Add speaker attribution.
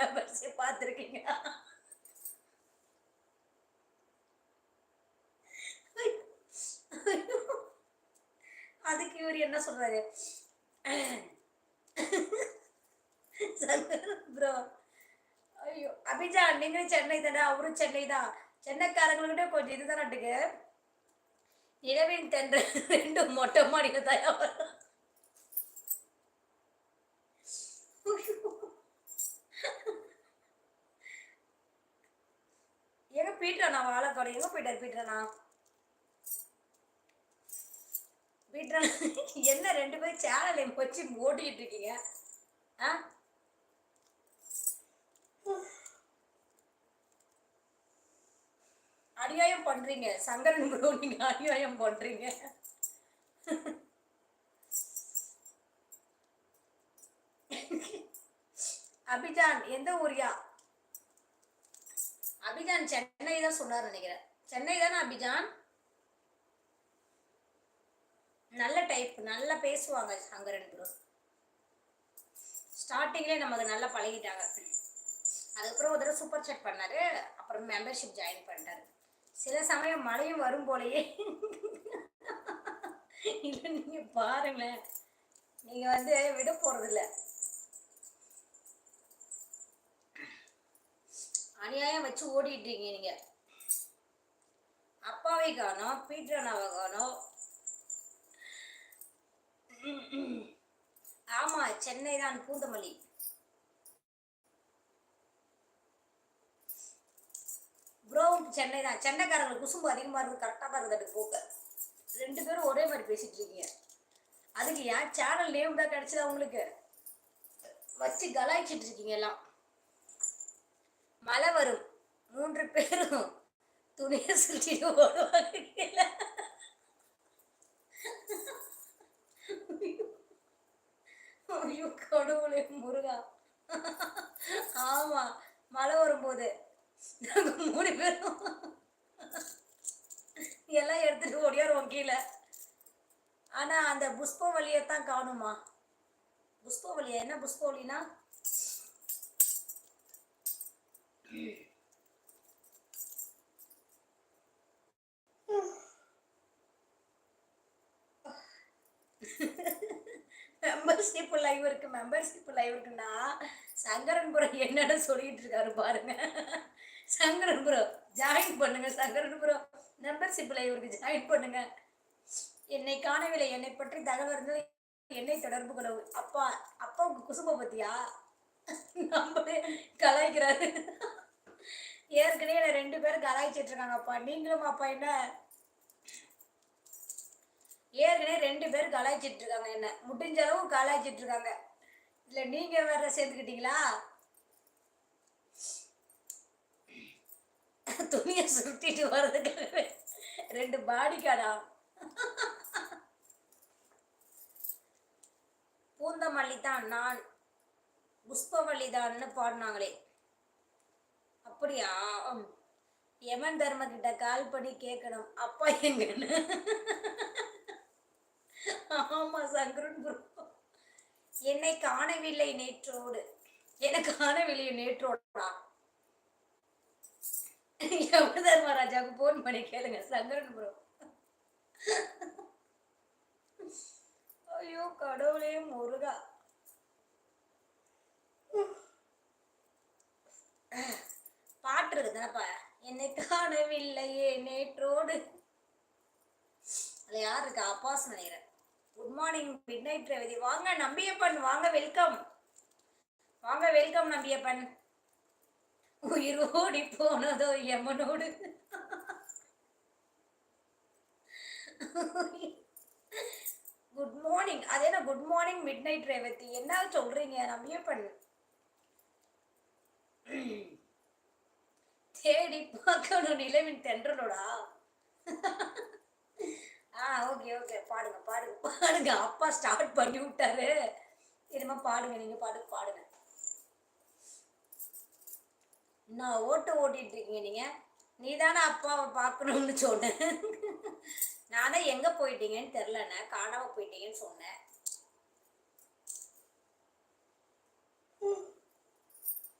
Speaker 1: Membership பார்த்துருக்கீங்க. அதுக்கு இவர் என்ன சொல்றாரு? ப்ரோ ஐயோ அபிஜா நீங்களும் சென்னை தானே? அவரும் சென்னை தான். சென்னைக்காரங்கள்கிட்ட கொஞ்சம் இதுதான் நட்டுக்கு நிலவின் தென்ற ரெண்டு மொட்டை மாடியில் தயா வரும் எங்க பீட்டரண்ணா வாழைக்கோடை போயிட்டார் பீட்டரண்ணா பீட்டரண்ணா என்ன ரெண்டு பேரும் சேனலை வச்சு ஓட்டிக்கிட்டு இருக்கீங்க? ஆ? அநியாயம் பண்றீங்க. சங்கரன் ப்ரோ நீங்க அநியாயம் பண்றீங்க. அபிஜான் எந்த ஊரியா? அபிஜான் சென்னை தான் சொன்னார் நினைக்கிறேன். சென்னை தானே அபிஜான்? நல்ல டைப் நல்லா பேசுவாங்க அங்க ரெண்டு பேரும். ஸ்டார்டிங்லேயே நமக்கு நல்லா பழகிட்டாங்க. அதுக்கப்புறம் ஒரு தடவை சூப்பர் செட் பண்ணாரு. அப்புறம் மெம்பர்ஷிப் ஜாயின் பண்ணிட்டாரு. சில சமயம் மழையும் வரும் போலயே. இல்லை நீங்க பாருங்களேன். நீங்க வந்து விட போறதில்ல. அநியாயம் வச்சு ஓடிட்டு நீங்கள் அப்பாவை காணோம் பீட்ரனாவை அண்ணாவை காணோம் ஆமா சென்னை தான் பூந்தமல்லி. ப்ரோ சென்னை தான். சென்னைக்காரங்களுக்கு குசும்பு அதிகமாக இருக்குது கரெக்டாக தான் இருக்குது போக்க. ரெண்டு பேரும் ஒரே மாதிரி பேசிட்டு இருக்கீங்க அதுக்கு ஏன் சேனல் நேம் தான் கிடைச்சதா உங்களுக்கு? வச்சு கலாய்ச்சிட்டு இருக்கீங்க எல்லாம். மழை வரும். மூன்று பேரும் துணியை சுற்றிட்டு ஓடுவாங்க ஐயோ கடவுளே முருகா. ஆமா மழை வரும்போது நாங்கள் மூணு பேரும் எல்லாம் எடுத்துட்டு ஓடியாருவோம் கீழே. ஆனா அந்த புஷ்பவலியை தான் காணுமா? புஷ்பவலியா? என்ன புஷ்பவலினா? மெம்பர்ஷிப் லைவ் இருக்கு மெம்பர்ஷிப் லைவ் இருக்குன்னா சங்கரன்புரம் என்னன்னு சொல்லிட்டு இருக்காரு பாருங்க. சங்கரன்புரம் ஜாயின் பண்ணுங்க சங்கரன்புரம் மெம்பர்ஷிப் லைவ் இருக்கு ஜாயின் பண்ணுங்க. என்னை காணவில்லை என்னை பற்றி தகவல் இருந்தது என்னை தொடர்பு கொள்ளவு. அப்பா அப்பாவுக்கு குசும்ப பத்தியா? நம்மளே கலாய்க்கிறாரு. ஏற்கனவே என்னை ரெண்டு பேரும் கலாய்ச்சிட்டு இருக்காங்க அப்பா நீங்களும் அப்பா என்ன? ஏற்கனவே ரெண்டு பேரும் கலாய்ச்சிட்டு இருக்காங்க என்ன. முடிஞ்ச அளவு கலாய்ச்சிட்டு இருக்காங்க இல்ல நீங்க வேற சேர்ந்துக்கிட்டீங்களா துணியை சுட்டிட்டு வர்றதுக்கு ரெண்டு பாடி காடா பூந்தமல்லி தான் நான். புஷ்பவல்லி தான்னு பாடினாங்களே. அப்படியா? யமன் தர்ம கிட்ட கால் பண்ணி கேட்கணும் அப்பா எங்கன்னு? ஆமா சங்கரன் ப்ரோ என்னை காணவில்லை நேற்றோடு. என்னை காணவில்லை நேற்றோடா. யம தர்மராஜாவுக்கு போன் பண்ணி கேளுங்க சங்கரன் ப்ரோ ஐயோ கடவுளே முருகா. பாட்டு இருக்குதானப்பா என்னை காணவில்லையே நேற்றோடு. அதுல யார் இருக்கா? அப்பாஸ் நினைக்கிறேன். Good morning midnight Revathi வாங்க நம்பியப்பன் வாங்க வெல்கம் வாங்க வெல்கம் நம்பியப்பன். உயிர் ஓடி போனதோ எமனோடு. குட் மார்னிங் அது என்ன good morning midnight Revathi என்ன சொல்றீங்க நம்பியப்பன்? தேடி பார்க்கணும் நிலவின் தென்றலோடா. ஆ ஓகே ஓகே பாடுங்க பாடுங்க பாடுங்க. அப்பா ஸ்டார்ட் பண்ணி விட்டாரு. இதுமா பாடுங்க நீங்க பாடுங்க பாடுங்க. நான் ஓட்டு ஓட்டிட்டு இருக்கீங்க நீங்க? நீ தானே அப்பாவை பார்க்கணும்னு சொன்னேன். நானே தான் எங்கே போயிட்டீங்கன்னு தெரிலண்ணே காணாமல் போயிட்டீங்கன்னு சொன்னேன்.